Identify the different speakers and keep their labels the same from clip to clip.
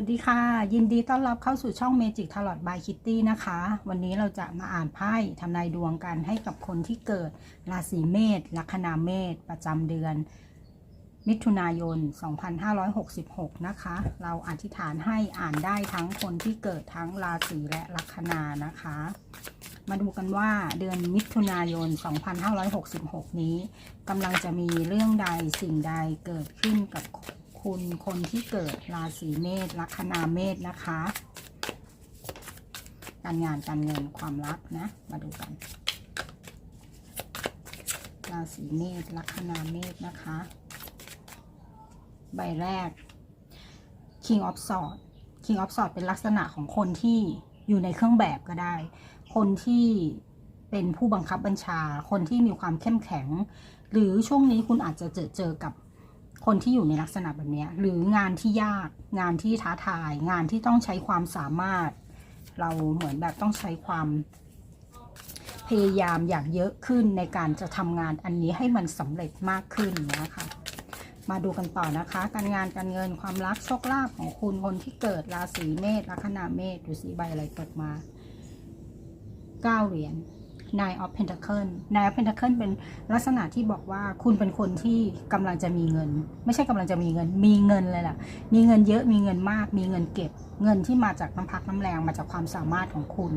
Speaker 1: วัสดีค่ะ ยินดีต้อนรับเข้าสู่ช่อง Magic Tarot by Kitty นะคะ วันนี้เราจะมาอ่านไพ่ทำนายดวงกันให้กับคนที่เกิดราศีเมษลัคนาเมษประจำเดือน มิถุนายน 2566 นะคะ เราอธิษฐานให้อ่านได้ทั้งคนที่เกิดทั้งราศีและลัคนานะคะ มาดูกันว่าเดือนมิถุนายน 2566 นี้กำลังจะมีเรื่องใดสิ่งใดเกิดขึ้นกับ คุณคนที่เกิดราศีเมษลัคนาเมษนะคะ การงานการเงินความรักนะ มาดูกัน ราศีเมษลัคนาเมษนะคะ ใบแรก King of Swords King of Swords เป็นลักษณะของคนที่อยู่ในเครื่องแบบก็ได้ คนที่เป็นผู้บังคับบัญชา คนที่มีความเข้มแข็ง หรือช่วงนี้คุณอาจจะเจอเจอกับ คนที่อยู่ในลักษณะแบบนี้หรืองานที่ยากงานที่ท้าทาย งานที่ต้องใช้ความสามารถ เราเหมือนแบบต้องใช้ความพยายามอย่างเยอะขึ้นในการจะทำงานอันนี้ให้มันสำเร็จมากขึ้นนะคะมาดูกันต่อนะคะ การงานการเงินความรักโชคลาภของคุณคนที่เกิดราศีเมษลัคนาเมษดูสิใบอะไรตกมาเก้าเหรียญ Nine of Pentacle Nine of Pentacle เป็นลักษณะที่บอกว่าคุณเป็นคนที่กำลังจะมีเงิน ไม่ใช่กำลังจะมีเงิน มีเงินเลยล่ะ มีเงินเยอะมีเงินมาก มีเงินเก็บ เงินที่มาจากน้ำพักน้ำแรงมาจากความสามารถของคุณ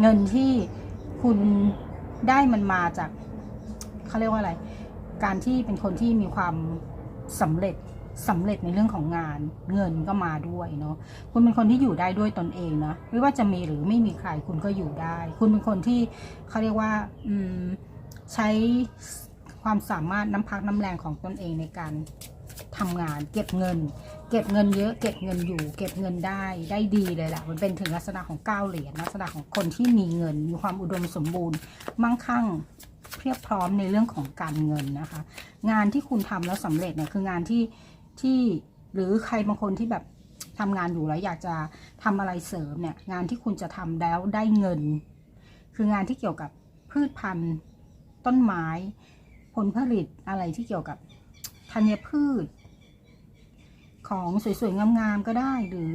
Speaker 1: เงินที่คุณได้มันมาจากเขาเรียกว่าอะไร การที่เป็นคนที่มีความสำเร็จ สำเร็จในเรื่องของงาน เงินก็มาด้วยเนาะคุณเป็นคนที่อยู่ได้ด้วยตนเองนะไม่ว่าจะมีหรือไม่มีใครคุณก็อยู่ได้ คุณเป็นคนที่เขาเรียกว่าอืมใช้ความสามารถน้ำพักน้ำแรงของตนเองในการทำงาน เก็บเงิน เก็บเงินเยอะ เก็บเงินอยู่ เก็บเงินได้ได้ดีเลยแหละมันเป็นถึงลักษณะของเก้าเหรียญลักษณะของคนที่มีเงิน มีความอุดมสมบูรณ์ มั่งคั่งเพียบพร้อมในเรื่องของการเงินนะคะ งานที่คุณทำแล้วสำเร็จเนี่ยคืองานที่ ที่หรือใครบางคนที่แบบทำงานอยู่แล้วอยากจะทำอะไรเสริมเนี่ย งานที่คุณจะทำแล้วได้เงิน คืองานที่เกี่ยวกับพืชพันธุ์ ต้นไม้ ผลผลิตอะไรที่เกี่ยวกับธัญพืช ของสวยๆงามๆก็ได้หรือ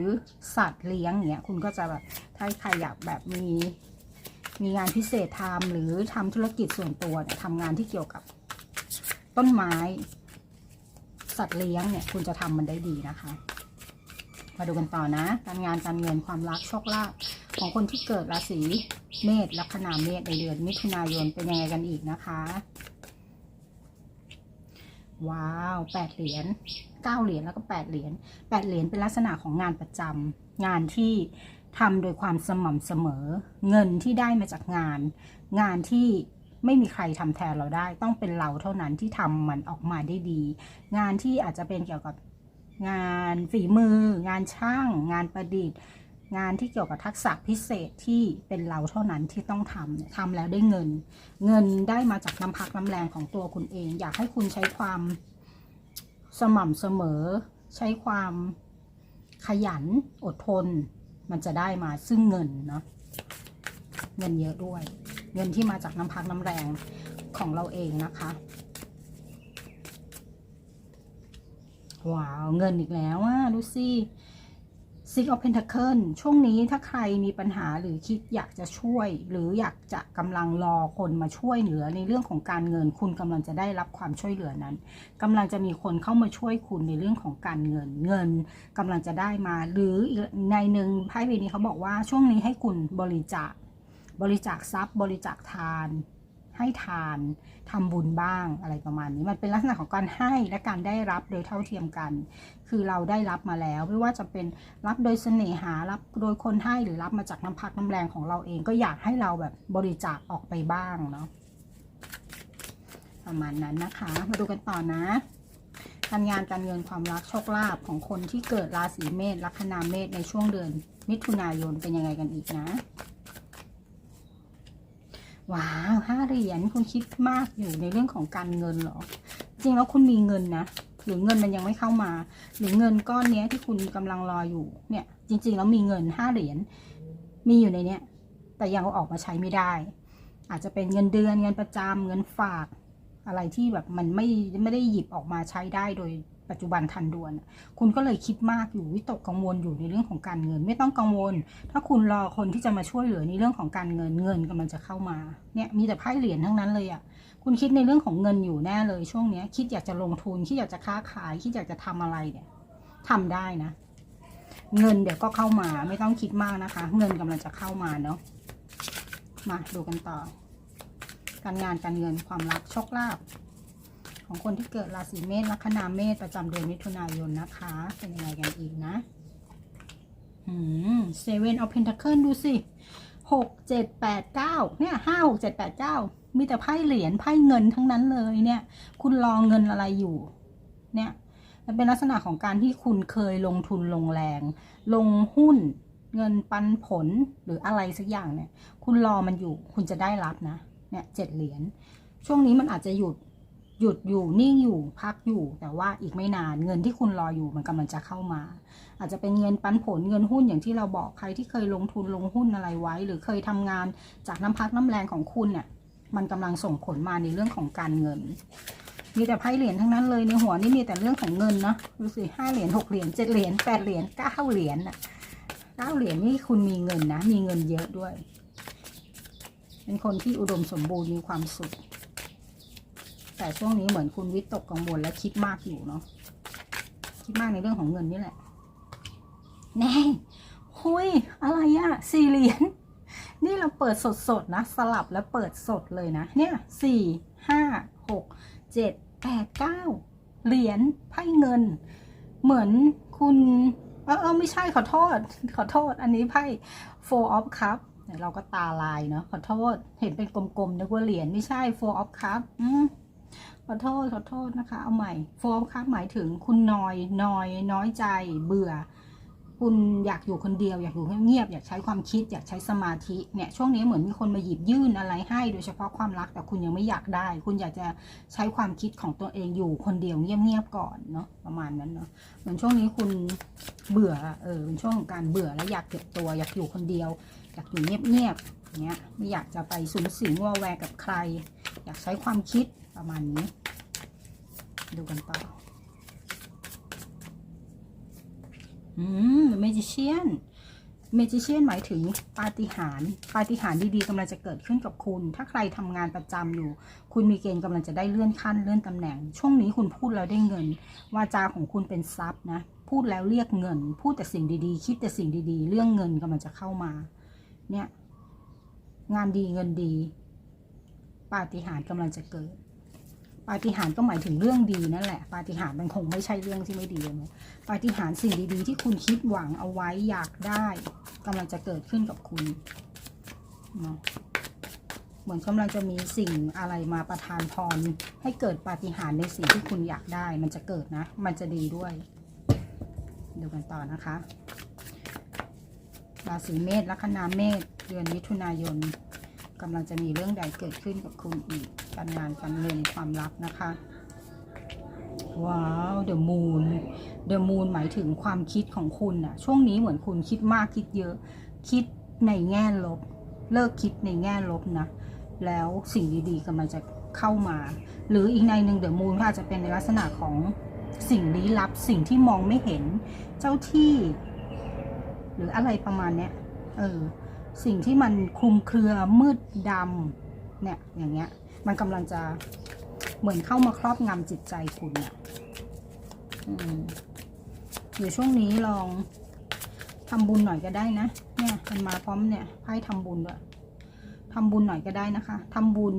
Speaker 1: สัตว์เลี้ยงเงี้ยคุณก็จะแบบถ้าใครอยากแบบมีมีงานพิเศษทำหรือทำธุรกิจส่วนตัวเนี่ยทำงานที่เกี่ยวกับต้นไม้ สัตว์เลี้ยงเนี่ยคุณจะทำมันได้ดีนะคะ มาดูกันต่อนะ การงานการเงินความรักโชคลาภของคนที่เกิดราศีเมษลัคนาเมษในเดือนมิถุนายนเป็นยังไงกันอีกนะคะ ว้าวแปดเหรียญเก้าเหรียญแล้วก็แปดเหรียญแปดเหรียญเป็นลักษณะของงานประจำงานที่ทำโดยความสม่ำเสมอ เงินที่ได้มาจากงาน งานที่ ไม่มีใครทำแทนเราได้ ต้องเป็นเราเท่านั้นที่ทำมันออกมาได้ดี งานที่อาจจะเป็นเกี่ยวกับงานฝีมือ งานช่าง งานประดิษฐ์งานที่เกี่ยวกับทักษะพิเศษที่เป็นเราเท่านั้นที่ต้องทำทำแล้วได้เงิน เงินได้มาจากน้ำพักน้ำแรงของตัวคุณเอง อยากให้คุณใช้ความสม่ำเสมอ ใช้ความขยันอดทน มันจะได้มาซึ่งเงินเนาะเงินเยอะด้วย เงินที่มาจากน้ำพักน้ำแรงของเราเองนะคะว้าวเงินอีกแล้วอะดูสิ Six of Pentacle ช่วงนี้ถ้าใครมีปัญหาหรือคิดอยากจะช่วย หรืออยากจะกำลังรอคนมาช่วยเหลือในเรื่องของการเงิน คุณกำลังจะได้รับความช่วยเหลือนั้นกำลังจะมีคนเข้ามาช่วยคุณในเรื่องของการเงิน เงินกำลังจะได้มา หรือในหนึ่งไพ่ใบนี้เขาบอกว่าช่วงนี้ให้คุณบริจาค บริจาคทรัพย์ บริจาคทาน ให้ทานทำบุญบ้างอะไรประมาณนี้ มันเป็นลักษณะของการให้และการได้รับโดยเท่าเทียมกัน คือเราได้รับมาแล้ว ไม่ว่าจะเป็นรับโดยเสน่หารับโดยคนให้หรือรับมาจากน้ำพักน้ำแรงของเราเองก็อยากให้เราแบบบริจาคออกไปบ้างเนาะประมาณนั้นนะคะ มาดูกันต่อนะการงานการเงินความรักโชคลาภของคนที่เกิดราศีเมษลัคนาเมษในช่วงเดือนมิถุนายนเป็นยังไงกันอีกนะ ว้าวห้าเหรียญคุณคิดมากอยู่ในเรื่องของการเงินเหรอ จริงแล้วคุณมีเงินนะ หรือเงินมันยังไม่เข้ามา หรือเงินก้อนเนี้ยที่คุณกำลังรออยู่เนี่ย จริง ๆ แล้วมีเงินห้าเหรียญมีอยู่ในเนี้ย แต่ยังเอาออกมาใช้ไม่ได้ อาจจะเป็นเงินเดือนเงินประจำเงินฝาก อะไรที่แบบมันไม่ไม่ได้หยิบออกมาใช้ได้โดย ปัจจุบันทันด่วน คุณก็เลยคิดมากอยู่วิตกกังวลอยู่ในเรื่องของการเงิน ไม่ต้องกังวล ถ้าคุณรอคนที่จะมาช่วยเหลือในเรื่องของการเงินเงินกำลังจะเข้ามาเนี่ยมีแต่ไพ่เหรียญทั้งนั้นเลยอะคุณคิดในเรื่องของเงินอยู่แน่เลยช่วงเนี้ย คิดอยากจะลงทุนคิดอยากจะค้าขายคิดอยากจะทำอะไรเนี่ยทำได้นะ เงินเดี๋ยวก็เข้ามาไม่ต้องคิดมากนะคะ เงินกำลังจะเข้ามาเนาะมาดูกันต่อ การงานการเงินความรักโชคลาภ ของคนที่เกิดราศีเมษลัคนาเมษประจำเดือนมิถุนายนนะคะ เป็นยังไงกันอีกนะอืมเซเว่นเอาเพนทัคเคิลดูสิหกเจ็ดแปดเก้าเนี่ยห้าหกเจ็ดแปดเก้ามีแต่ไพ่เหรียญไพ่เงินทั้งนั้นเลยเนี่ย คุณรอเงินอะไรอยู่ เนี่ยมันเป็นลักษณะของการที่คุณเคยลงทุนลงแรง ลงหุ้น เงินปันผลหรืออะไรสักอย่างเนี่ย คุณรอมันอยู่ คุณจะได้รับนะ เนี่ยเจ็ดเหรียญช่วงนี้มันอาจจะหยุด หยุดอยู่นิ่งอยู่พักอยู่ แต่ว่าอีกไม่นานเงินที่คุณรออยู่มันกำลังจะเข้ามา อาจจะเป็นเงินปันผลเงินหุ้นอย่างที่เราบอกใครที่เคยลงทุนลงหุ้นอะไรไว้ หรือเคยทำงานจากน้ำพักน้ำแรงของคุณเนี่ยมันกำลังส่งผลมาในเรื่องของการเงิน มีแต่ไพ่เหรียญทั้งนั้นเลยในหัวนี่มีแต่เรื่องของเงินเนาะดูสิห้าเหรียญหกเหรียญเจ็ดเหรียญแปดเหรียญเก้าเหรียญน่ะเก้าเหรียญนี่คุณมีเงินนะ มีเงินเยอะด้วย เป็นคนที่อุดมสมบูรณ์มีความสุข แต่ช่วงนี้เหมือนคุณวิตกกังวลและคิดมากอยู่เนาะคิดมากในเรื่องของเงินนี่แหละแน่หุยอะไรอะสี่เหรียญนี่เราเปิดสดๆนะ สลับแล้วเปิดสดเลยนะ เนี่ยสี่ห้าหกเจ็ดแปดเก้าเหรียญไพ่เงิน เหมือนคุณเออเออไม่ใช่ขอโทษ ขอโทษ อันนี้ไพ่ four of cup เดี๋ยวเราก็ตาลายเนาะขอโทษ เห็นเป็นกลมๆนึกว่าเหรียญไม่ใช่ four of cup อืม ขอโทษขอโทษนะคะ เอาใหม่ four of cup หมายถึงคุณนอยนอยน้อยใจเบื่อ คุณอยากอยู่คนเดียว อยากอยู่เงียบๆอยากใช้ความคิด อยากใช้สมาธิเนี่ยช่วงนี้เหมือนมีคนมาหยิบยื่นอะไรให้โดยเฉพาะความรักแต่คุณยังไม่อยากได้ คุณอยากจะใช้ความคิดของตัวเองอยู่คนเดียวเงียบๆก่อนเนาะประมาณนั้นเนาะเหมือนช่วงนี้คุณเบื่อเออเป็นช่วงของการเบื่อแล้วอยากเก็บตัวอยากอยู่คนเดียว อยากอยู่เงียบๆเงี้ยไม่อยากจะไปสูงสิงวอแวกับใคร อยากใช้ความคิดประมาณนี้ ดูกันต่อ อืม magician magician หมายถึงปาฏิหาริย์ปาฏิหาริย์ดีๆกำลังจะเกิดขึ้นกับคุณ ถ้าใครทำงานประจำอยู่ คุณมีเกณฑ์กำลังจะได้เลื่อนขั้นเลื่อนตำแหน่ง ช่วงนี้คุณพูดแล้วได้เงิน วาจาของคุณเป็นทรัพย์นะ พูดแล้วเรียกเงิน พูดแต่สิ่งดีๆ คิดแต่สิ่งดีๆ เรื่องเงินกำลังจะเข้ามา เนี่ย งานดีเงินดี ปาฏิหาริย์กำลังจะเกิด ปาฏิหาริย์ก็หมายถึงเรื่องดีนั่นแหละ ปาฏิหาริย์มันคงไม่ใช่เรื่องที่ไม่ดีนะปาฏิหาริย์สิ่งดีๆ ที่คุณคิดหวังเอาไว้อยากได้กำลังจะเกิดขึ้นกับคุณเนาะเหมือนกำลังจะมีสิ่งอะไรมาประทานพร ให้เกิดปาฏิหาริย์ในสิ่งที่คุณอยากได้ มันจะเกิดนะ มันจะดีด้วยดูกันต่อนะคะราศีเมษลัคนาเมษเดือนมิถุนายน กำลังจะมีเรื่องใดเกิดขึ้นกับคุณอีกการงานการเงินความรักนะคะ ว้าวเดอะมูนเดอะมูนหมายถึงความคิดของคุณอะช่วงนี้เหมือนคุณคิดมากคิดเยอะ คิดในแง่ลบ เลิกคิดในแง่ลบนะ แล้วสิ่งดีๆกำลังจะเข้ามา หรืออีกในหนึ่งเดอะมูนก็อาจจะเป็นในลักษณะของสิ่งลี้ลับสิ่งที่มองไม่เห็นเจ้าที่ หรืออะไรประมาณเนี้ยเออ สิ่งที่มันคลุมเครือมืดดำเนี่ยอย่างเงี้ยมันกำลังจะเหมือนเข้ามาครอบงำจิตใจคุณเนี่ยอืมเดี๋ยวช่วงนี้ลองทำบุญหน่อยก็ได้นะ เนี่ยมันมาพร้อมเนี่ยไพ่ทำบุญด้วยทำบุญหน่อยก็ได้นะคะทำบุญ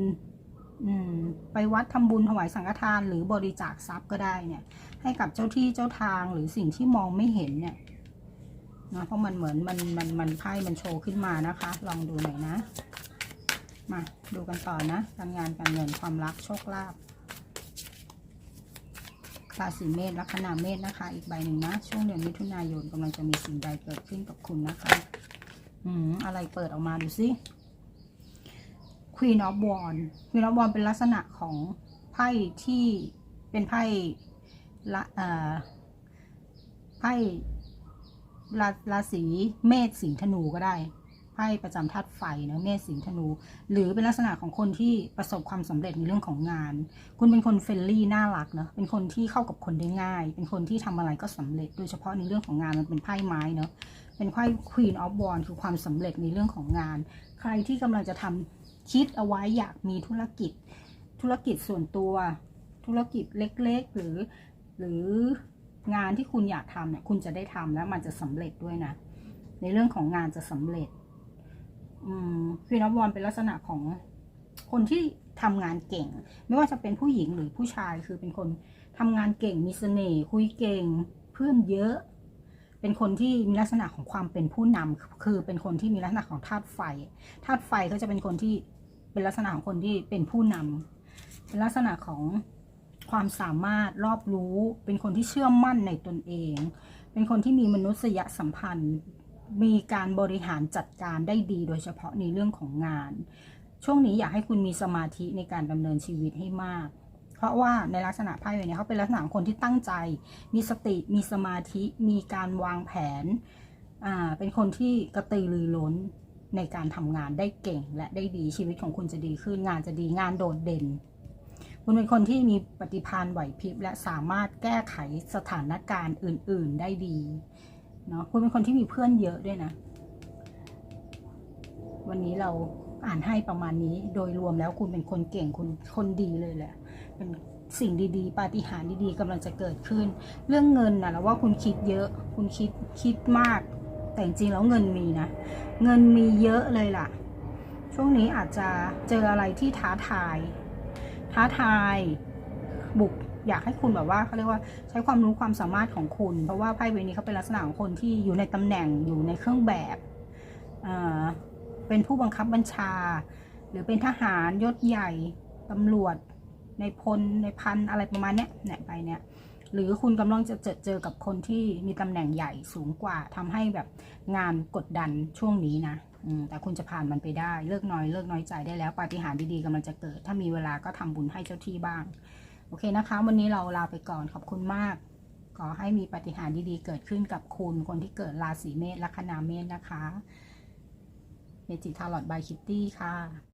Speaker 1: ไปวัดทำบุญถวายสังฆทานหรือบริจาคทรัพย์ก็ได้เนี่ย ให้กับเจ้าที่เจ้าทางหรือสิ่งที่มองไม่เห็นเนี่ย นะเพราะมันเหมือนมันมันมันไพ่มันโชว์ขึ้นมานะคะ ลองดูหน่อยนะ มาดูกันต่อนะ การงานการเงินความรักโชคลาภราศีเมษลัคนาเมษนะคะ อีกใบหนึ่งนะ ช่วงเดือนมิถุนายนกำลังจะมีสิ่งใดเกิดขึ้นกับคุณนะคะ อืมอะไรเปิดออกมาดูสิ Queen of w a n d Queen of w a n d เป็นลักษณะของไพ่ที่เป็นไพ่ละเอ่อไพ่ ราราศีเมษสิงห์ธนูก็ได้ไพ่ประจำธาตุไฟเนะเมษสิงห์ธนู หรือเป็นลักษณะของคนที่ประสบความสำเร็จในเรื่องของงาน คุณเป็นคนเฟรนลี่น่ารักเนะเป็นคนที่เข้ากับคนได้ง่าย เป็นคนที่ทำอะไรก็สำเร็จ โดยเฉพาะในเรื่องของงานมันเป็นไพ่ไม้เนอะเป็นไพ่ Queen of Wands คือความสำเร็จในเรื่องของงาน ใครที่กำลังจะทำคิดเอาไว้อยากมีธุรกิจ ธุรกิจส่วนตัว ธุรกิจเล็ก ๆ หรือ หรือ งานที่คุณอยากทำเนี่ยคุณจะได้ทำแล้วมันจะสำเร็จด้วยนะ ในเรื่องของงานจะสำเร็จอืมควีนอฟวอนเป็นลักษณะของคนที่ทำงานเก่ง ไม่ว่าจะเป็นผู้หญิงหรือผู้ชายคือเป็นคนทำงานเก่งมีเสน่ห์คุยเก่งเพื่อนเยอะ เป็นคนที่มีลักษณะของความเป็นผู้นำคือเป็นคนที่มีลักษณะของธาตุไฟธาตุไฟเขาจะเป็นคนที่เป็นลักษณะของคนที่เป็นผู้นำเป็นลักษณะของ ความสามารถรอบรู้ เป็นคนที่เชื่อมั่นในตนเอง เป็นคนที่มีมนุษยสัมพันธ์ มีการบริหารจัดการได้ดี โดยเฉพาะในเรื่องของงาน ช่วงนี้อยากให้คุณมีสมาธิในการดำเนินชีวิตให้มาก เพราะว่าในลักษณะไพ่ใบนี้เขาเป็นลักษณะคนที่ตั้งใจ มีสติ มีสมาธิ มีการวางแผน อ่า เป็นคนที่กระตือรือร้นในการทำงานได้เก่งและได้ดีชีวิตของคุณจะดีขึ้นงานจะดีงานโดดเด่น คุณเป็นคนที่มีปฏิภาณไหวพริบและสามารถแก้ไขสถานการณ์อื่น ๆได้ดีเนาะคุณเป็นคนที่มีเพื่อนเยอะด้วยนะ วันนี้เราอ่านให้ประมาณนี้ โดยรวมแล้วคุณเป็นคนเก่งคุณคนดีเลยแหละ เป็นสิ่งดีๆ ปาฏิหาริย์ดีๆกำลังจะเกิดขึ้น เรื่องเงินนะแล้วว่าคุณคิดเยอะ คุณคิดคิดมาก แต่จริงๆแล้วเงินมีนะ เงินมีเยอะเลยล่ะ ช่วงนี้อาจจะเจออะไรที่ท้าทาย ท้าทายบุกอยากให้คุณแบบว่าเขาเรียกว่าใช้ความรู้ความสามารถของคุณ เพราะว่าไพ่ใบนี้เขาเป็นลักษณะของคนที่อยู่ในตำแหน่งอยู่ในเครื่องแบบเเป็นผู้บังคับบัญชา หรือเป็นทหารยศใหญ่ตำรวจในพลในพันอะไรประมาณเนี้ยเนี่ยไปเนี่ย หรือคุณกำลังจะเจอเจอกับคนที่มีตำแหน่งใหญ่สูงกว่าทำให้แบบงานกดดันช่วงนี้นะแต่คุณจะผ่านมันไปได้ เลิกน้อยเลิกน้อยใจได้แล้วปาฏิหาริย์ดีๆกำลังจะเกิด ถ้ามีเวลาก็ทำบุญให้เจ้าที่บ้าง โอเคนะคะ วันนี้เราลาไปก่อนขอบคุณมาก ขอให้มีปาฏิหาริย์ดีๆเกิดขึ้นกับคุณคนที่เกิดราศีเมษลัคนาเมษนะคะเมจิทาร์ลอตบายคิตตี้ค่ะ